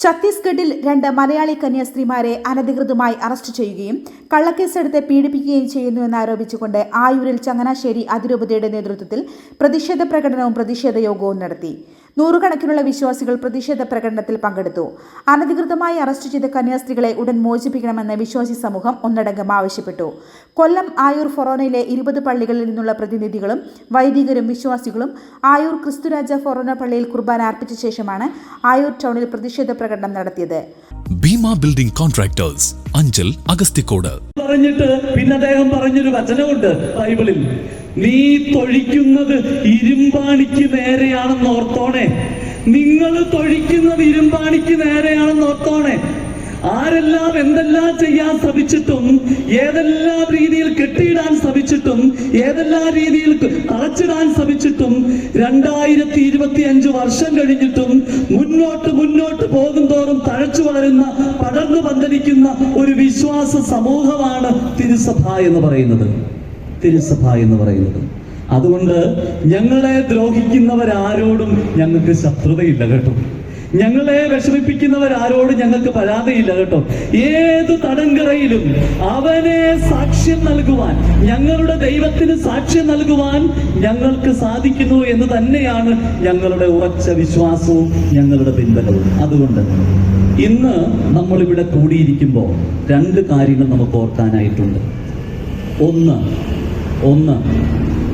ഛത്തീസ്ഗഡിൽ രണ്ട് മലയാളി കന്യാസ്ത്രീമാരെ അനധികൃതമായി അറസ്റ്റ് ചെയ്യുകയും കള്ളക്കേസെടുത്ത് പീഡിപ്പിക്കുകയും ചെയ്യുന്നുവെന്നാരോപിച്ചുകൊണ്ട് ആയൂരിൽ ചങ്ങനാശ്ശേരി അതിരൂപതയുടെ നേതൃത്വത്തിൽ പ്രതിഷേധ പ്രകടനവും പ്രതിഷേധ യോഗവും നടത്തി. നൂറുകണക്കിനുള്ള വിശ്വാസികൾ പ്രതിഷേധ പ്രകടനത്തിൽ പങ്കെടുത്തു. അനധികൃതമായി അറസ്റ്റ് ചെയ്ത കന്യാസ്ത്രീകളെ ഉടൻ മോചിപ്പിക്കണമെന്ന് വിശ്വാസി സമൂഹം ഒന്നടങ്കം ആവശ്യപ്പെട്ടു. കൊല്ലം ആയൂർ ഫൊറോനയിലെ ഇരുപത് പള്ളികളിൽ നിന്നുള്ള പ്രതിനിധികളും വൈദികരും വിശ്വാസികളും ആയൂർ ക്രിസ്തുരാജ ഫൊറോന പള്ളിയിൽ കുർബാന അർപ്പിച്ച ശേഷമാണ് ആയൂർ ടൗണിൽ പ്രതിഷേധ പ്രകടനം നടത്തിയത്. ബിൽഡിംഗ് കോൺട്രാക്ടേഴ്സ് അഞ്ചൽ അഗസ്തിക്കോട് പറഞ്ഞിട്ട് പിന്നെ അദ്ദേഹം പറഞ്ഞൊരു വചനമുണ്ട് ബൈബിളിൽ. നീ തൊഴിക്കുന്നത് ഇരുമ്പാണിക്ക് നേരെയാണെന്ന് ഓർത്തോണെ. നിങ്ങൾ തൊഴിക്കുന്നത് ഇരുമ്പാണിക്ക് നേരെയാണെന്ന് ഓർത്തോണെ. ആരെല്ലാം എന്തെല്ലാം ചെയ്യാൻ ശ്രമിച്ചിട്ടും ഏതെല്ലാം രീതിയിൽ കെട്ടിയിടാൻ ശ്രമിച്ചിട്ടും ഏതെല്ലാം രീതിയിൽ തളച്ചിടാൻ ശ്രമിച്ചിട്ടും രണ്ടായിരത്തി ഇരുപത്തി അഞ്ച് വർഷം കഴിഞ്ഞിട്ടും മുന്നോട്ട് മുന്നോട്ട് തോറും തഴച്ചു വളരുന്ന പടർന്നു പന്തലിക്കുന്ന ഒരു വിശ്വാസ സമൂഹമാണ് തിരുസഭ എന്ന് പറയുന്നത്. തിരുസഭ എന്ന് പറയുന്നത്. അതുകൊണ്ട് ഞങ്ങളെ ദ്രോഹിക്കുന്നവരാരോടും ഞങ്ങൾക്ക് ശത്രുതയില്ല കേട്ടോ. ഞങ്ങളെ വിഷമിപ്പിക്കുന്നവരാരോടും ഞങ്ങൾക്ക് പരാതിയില്ല കേട്ടോ. ഏത് തടങ്കറയിലും അവനെ സാക്ഷ്യം നൽകുവാൻ ഞങ്ങളുടെ ദൈവത്തിന് സാക്ഷ്യം നൽകുവാൻ ഞങ്ങൾക്ക് സാധിക്കുന്നു എന്ന് തന്നെയാണ് ഞങ്ങളുടെ ഉറച്ച വിശ്വാസവും ഞങ്ങളുടെ പിൻബലവും. അതുകൊണ്ട് ഇന്ന് നമ്മളിവിടെ കൂടിയിരിക്കുമ്പോൾ രണ്ട് കാര്യങ്ങൾ നമുക്ക് ഓർക്കാനായിട്ടുണ്ട്. ഒന്ന് ഒന്ന്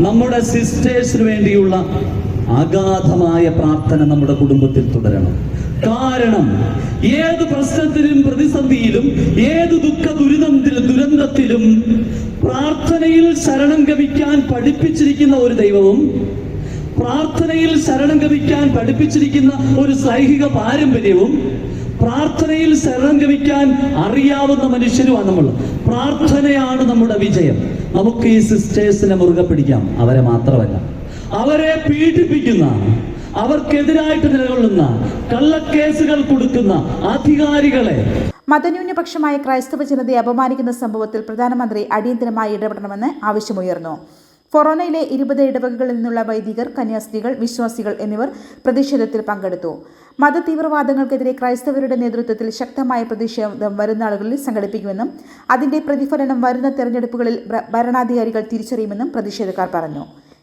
നമ്മുടെ സിസ്റ്റേഴ്സിന് വേണ്ടിയുള്ള അഗാധമായ പ്രാർത്ഥന നമ്മുടെ കുടുംബത്തിൽ തുടരണം. കാരണം ഏത് പ്രശ്നത്തിലും പ്രതിസന്ധിയിലും ഏത് ദുഃഖ ദുരിതത്തിലും ദുരന്തത്തിലും പ്രാർത്ഥനയിൽ ശരണം ഗമിക്കാൻ പഠിപ്പിച്ചിരിക്കുന്ന ഒരു ദൈവവും പ്രാർത്ഥനയിൽ ശരണം ഗമിക്കാൻ പഠിപ്പിച്ചിരിക്കുന്ന ഒരു സൈഹിക പാരമ്പര്യവും പ്രാർത്ഥനയിൽ ശരണം ഗമിക്കാൻ അറിയാവുന്ന മനുഷ്യരുമാണ് നമ്മൾ. പ്രാർത്ഥനയാണ് നമ്മുടെ വിജയം. നമുക്ക് ഈ സിസ്റ്റേഴ്സിനെ മുറുകെ പിടിക്കാം. അവരെ മാത്രമല്ല. അവരെ പീഡിപ്പിക്കുന്ന അവർക്കെതിരായിട്ട് നിലകൊള്ളുന്ന കള്ളക്കേസുകൾ കൊടുക്കുന്ന അധികാരികളെ മതന്യൂനപക്ഷമായ ക്രൈസ്തവ ജനതയെ അപമാനിക്കുന്ന സംഭവത്തിൽ പ്രധാനമന്ത്രി അടിയന്തരമായി ഇടപെടണമെന്ന് ആവശ്യമുയർന്നു. ഫൊറോനയിലെ ഇരുപത് ഇടവകകളിൽ നിന്നുള്ള വൈദികർ കന്യാസ്ത്രീകൾ വിശ്വാസികൾ എന്നിവർ പ്രതിഷേധത്തിൽ പങ്കെടുത്തു. മതതീവ്രവാദങ്ങൾക്കെതിരെ ക്രൈസ്തവരുടെ നേതൃത്വത്തിൽ ശക്തമായ പ്രതിഷേധം വരുന്ന ആളുകളിൽ സംഘടിപ്പിക്കുമെന്നും അതിന്റെ പ്രതിഫലനം വരുന്ന തെരഞ്ഞെടുപ്പുകളിൽ ഭരണാധികാരികൾ തിരിച്ചറിയുമെന്നും പ്രതിഷേധക്കാർ പറഞ്ഞു.